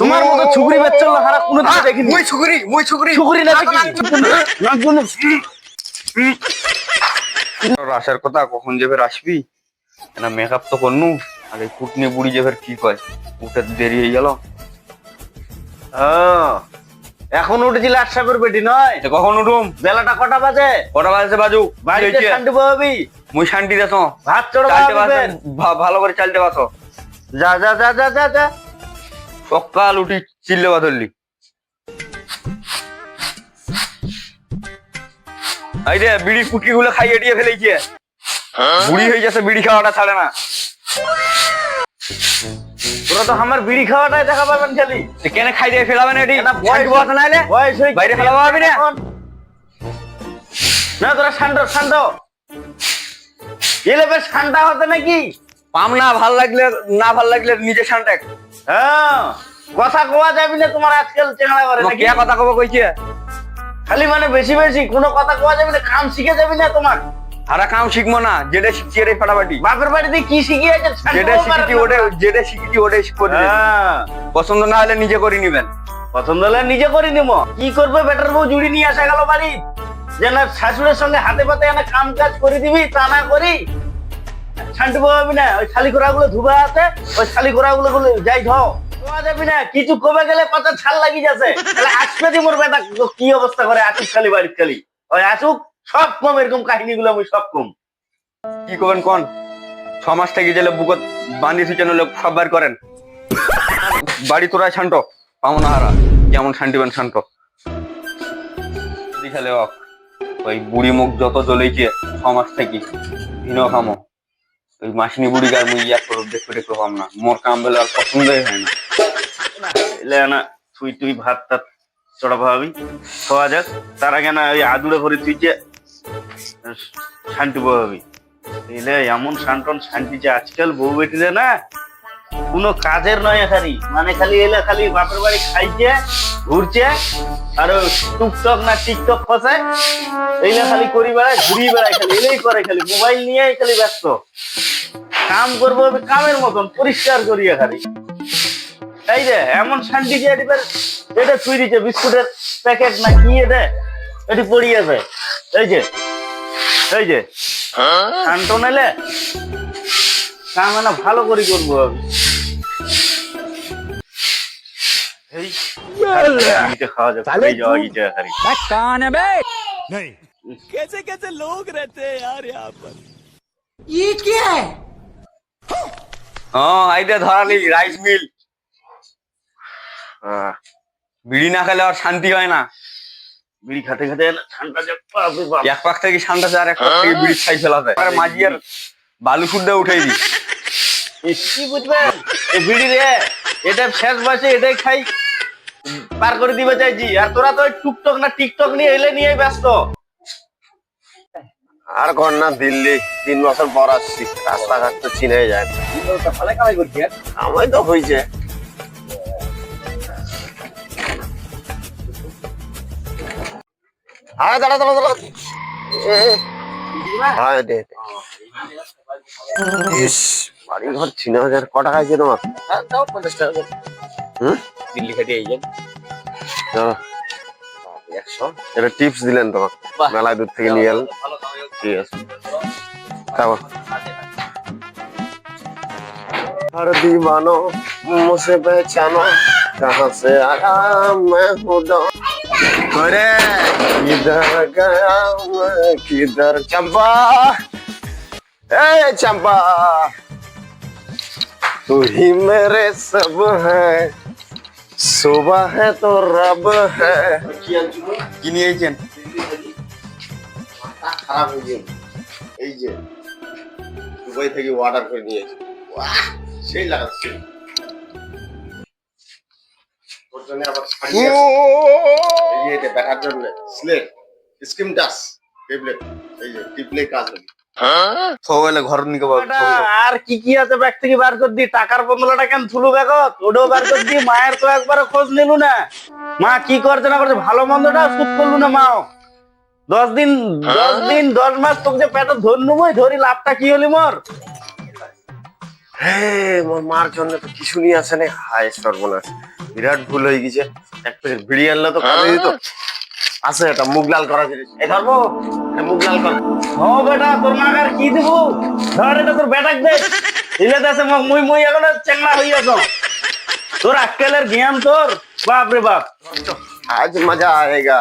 তোমার মতো ছুকরি বেচল না হারা কোনো দিকে দেখিনি। মুই ছুকরি মুই ছুকরি। ছুকরি না আসার কথা কখন যে ফের আসবি? না মেকআপ তো করনু? কুটনি বুড়ি যে ফের কি কয়? উঠে দেরি হয়ে গেল। হ্যাঁ। এখন উঠেছিল বেটি নয়? কখন উঠুম? বেলাটা কটা বাজে? কটা বাজে? বাজু বাড়িতে শান্তি পাবি মুই শান্তি দেছ ভাত চড়া ভালো করে চালতে বাসো। যা যা যা যা যা যা। সকাল উঠি চিল্লে বাদলি এই রে বিড়ি কুটকি গুলো খাইয়ে দিয়ে ফেলেছে। বুড়ি হয়ে যাচ্ছে বিড়ি খাওয়াটা ছাড়ে না। তোরা তো আমার বিড়ি খাওয়াটাই দেখা পাবেন খালি। কেন খাই দিয়ে ফেলাবেন এটি? না, বয়স- শান্তি বাসো নাইলে বয়স হয়ে বাইরে ফেলা পাবি না। না তোরা শান্ত শান্ত। এলে ঠান্ডা হতে নাকি? পাম না ভালো লাগলে না ভালো লাগলে নিজে শান্তাক হ্যাঁ কথা কোয়া যাবি না তোমার আজকাল চেহারা করে নাকি? কে কথা কব কইছে? খালি মানে বেশি বেশি কোনো কথা কোয়া যাবি না কাম শিখে যাবি না তোমার? হারা কাম শিখব না যেটা শিখছি এটাই ফাটাফাটি। বাপের বাড়িতে কি শিখিয়েছে যেটা শিখেছি ওটা যেটা শিখেছি ওটাই করে দিয়েছি। হ্যাঁ। পছন্দ না হলে নিজে করে নিবেন। পছন্দ হলে নিজে করে নিব। কি করবে বেটার বউ জুড়ি নিয়ে আসা গেল বাড়ি? যে না শাশুড়ের সঙ্গে হাতে পাতে এনে কাম কাজ করে দিবি তা না করি। শান্তি পাবি না। ওই শালি করা গুলো ধুবা আছে ওই শালি করা গুলো গুলো যাই ধো ধোয়া যাবি না, কিছু কবে গেলে পাতা ছাল লাগি যাচ্ছে। আসবে দি মোর বেটা কি অবস্থা করে? আসুক খালি বাড়ির খালি ওই আসুক, সব কম, এরকম কাহিনী গুলো আমি সব কম। কি করবেন কোন? ছ মাস থেকে গেলে বুকত বান্ধি থুচেন লোক সব বার করেন। বাড়ি তোরা শান্ত পাবো না হারা কেমন শান্তিবেন শান্ত ওই বুড়ি মুখ যত জ্বলেছে, ছ মাস থেকে। ভিন খামো। ওই মাসিনী বুড়ি গার মুই ইয়া করো দেখতে দেখতে পাম না। মোর কাম বলে আর পছন্দই হয় না। এলে না তুই তুই ভাত টাত চড়া ভাবি, খাওয়া যাক। তার আগে না ওই আদুরে করে তুই যে শান্তি পাবি এলে এমন শান্তন শান্তি যে আজকাল বউ বেটিরে না, কোনো কাজের নয় খালি মানে খালি এলে খালি বাপের বাড়ি খাইছে ঘুরছে আর টুকটক না টিকটক ফসে এইলে খালি করি বেড়ায় ঘুরি বেড়ায় খালি এলেই করে খালি মোবাইল নিয়ে খালি ব্যস্ত। কাম করব কামের মতন পরিষ্কার করিয়া খালি। এই যে এমন শান্তি যে এটি এটা তুই দিচ্ছে বিস্কুটের প্যাকেট না কি এটা এটি পড়িয়েছে এই যে এই যে শান্ত নাইলে কাম না ভালো করে করব আমি। এই গিটে খাওয়া যাবে এই যাওয়া গিটে খালি नहीं ये क्या है হ্যাঁ আইতে ধরালি রাইস মিল বিড়ি না খেলে আর শান্তি হয় না বিড়ি খাতে খাতে না ঠান্ডা যে বাপরে বাপ। এক পাক থেকে ঠান্ডা যায় আর এক পাক থেকে বিড়ি খাই ফেলা যায় আর মাঝি আর বালু সুদ্ধা উঠাই দি ইস, কি বুঝবেন এই বিড়ি রে এটা শেষ বয়সে এটাই খাই পার করে দিবে চাইছি আর তোরা তো ওই টুকটক না টিকটক নিয়ে এলে নিয়ে ব্যস্ত। আর ঘর না দিল্লি তিন বছর পর আসছি। রাস্তাঘাট তো চিনে যায়। আমায় তো হয়েছে আরে দাঁড়া দাঁড়া দাঁড়া। হ্যাঁ দে বাড়ি ঘর চিনে হাজার ক টাকা আছে তোমার? হুম? দিল্লি খেটে এই যে চলো একশো এটা টিপস দিলেন তোমাকে মেলায় দূর থেকে নিয়ে এলেন ঠিক আছে তারপর हर दीवानो मुझसे पहचानो कहाँ से आया मैं हूँ डॉन। अरे किधर गया मैं किधर चंपा ए चंपा तू ही मेरे सब है সুবাহ হে তো রব হে। কি নিয়েছেন এই যে? দুবাই থেকে অর্ডার করে নিয়েছি সেই লাগাচ্ছে। এই যে এটা ব্যাটার জন্য। স্লেট, স্কিম টাস, টেবলেট। এই যে টিপলে কাজ হবে সবাই ঘর নিকে আর কি কি আছে ব্যাগ থেকে বার করে দি? টাকার কেন থুলু ব্যাগত ওটাও বার করে দি মায়ের তো একবার খোঁজ নিলু না। মা কি করছে না করছে? ভালো মন্দটা করলু না মাও। দশ দিন দশ দিন দশ মাস তোকে যে পেটে ধরনু মই ধরি লাভটা কি হলি মোর? হ্যাঁ মোর মার জন্য তো কিছু নিয়ে আসে নাই হায় সর্বনাশ বিরাট ভুল হয়ে গেছে। এক বিড়ি আনলে তো কাজে দিত আছে এটা মুগলাল করা জিনিস। এ ধরবো মুগলাল কর। ও বেটা তোর মাগার কি দিব? ধর এটা তোর বেটাক দে। ইলে দেশে মুই মুই এখন চেংড়া আছো। তোর আক্কেলের জ্ঞান তোর। বাপ রে বাপ। আজ মজা আয়েগা।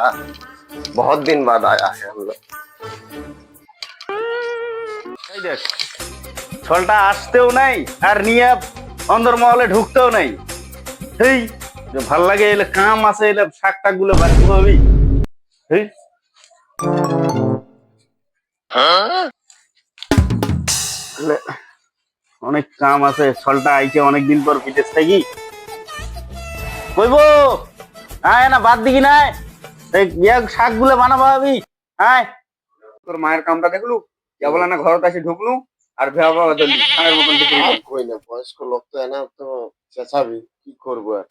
বহুত দিন বাদ আয়া হ্যাঁ এই দেখ ছলটা আসতেও নাই আর নিয়ে অন্দর মহলে ঢুকতেও নাই। সেই ভালো লাগে এলে কাম আছে এলে শাক টাকগুলো বাড়ি এই। অনেক কাম আছে সলটা আইছে অনেক দিন পর বিদেশ থাকি। কইবো আয় না বাদ দিকি না শাকগুলো বানাবো আমি আয়। তোর মায়ের কামটা দেখলু? কেবল না ঘর কাছে ঢুকলু আর ভেবা বদলি আগের মতন কই না বয়স্ক লোক তো এনা তো চেঁচাবি কি করব আর?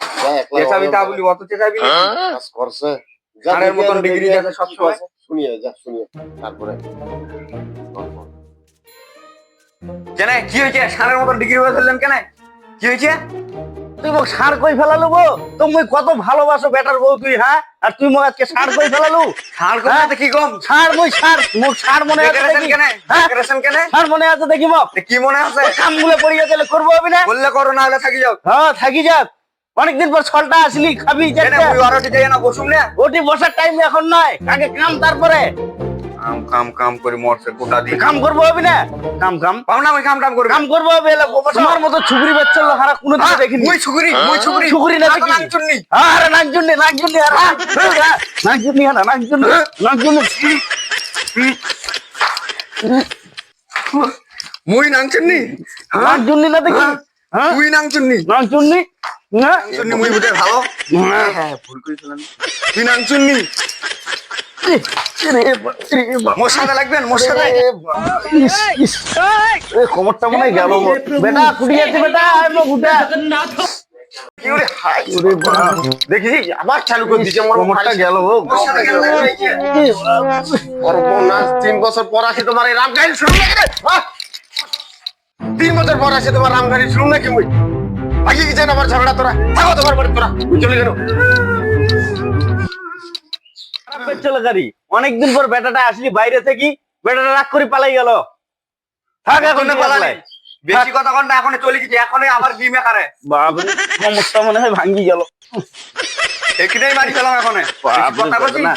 চেঁচাবি তা বলি অত চেঁচাবি করছে। মতন ডিগ্রি যাতে। শুনিয়ে যা শুনিয়ে। তারপরে। কেন কি হয়েছে? সানের মতন ডিগ্রি হয়ে ফেললেন কেন? কি হয়েছে? তুই মোক সার কই ফেলালু গো? তো মুই কত ভালোবাসো বেটার বউ তুই হ্যাঁ? আর তুই মোক আজকে সার কই ফেলালু? সার করতে কি কম? সার মুই সার মুখ সার মনে আছে দেখি। কেন? হ্যাঁ? ডেকোরেশন কেন? সার মনে আছে দেখি মোক। কি মনে আছে? কামগুলো পড়িয়ে গেলে করব আমি না? বললে করো না হলে থাকি যাও। হ্যাঁ থাকি যাক। অনেকদিন পর ছলটা আসলি খাবি ওটি বসার টাইম এখন নয় আগে কাম তারপরে। কাম কাম কাম করে মরছে গোটা দিন। কাম করব আমি না? কাম কাম। পাও না আমি কাম টাম করবি। কাম করব আমি তোমার মতো ছুকরি বাচ্চা হারা কোনো দিকে দেখিনি। মুই ছুকরি মুই ছুকরি ছুকরি না দেখি। আরে নাকজুন্নি নাকজুন্নি আরে নাকজুন্নি নাকজুন্নি নাকজুন্নি মুই নাকজুন্নি না দেখি? হ্যাঁ তুই নাং নাকজুন্নি না। চুন্নি মুই বুঝে ভালো? হ্যাঁ ভুল তুই নাং লাগবেন কোমরটা মনে হয় গেল বেটা কুটি আছে বেটা গুটা। দেখি আবার চালু করে মোর কোমরটা গেল তিন বছর পর আসে তোমার এই রামগাড়ি শুরু নাকি তিন বছর পর আসে তোমার রামগাড়ি শুরু নাকি মুই? আগে গেছে আমার ঝগড়া তোরা? থাকো তোমার বাড়ি তোরা। চলে গেল। পেচ্ছিল গাড়ি অনেকদিন পর বেটাটা আসলি বাইরে থেকে বেটাটা রাগ করে পালাই গেল। থাক এখন পালানি বেশি কথা কন না এখন চলে গেছে। এখনই আবার ডিমে বাবরে কোমরটা মনে হয় ভাঙ্গি গেল। এখানেই মারি ফেলাম এখন কথা বলছি বেদনা।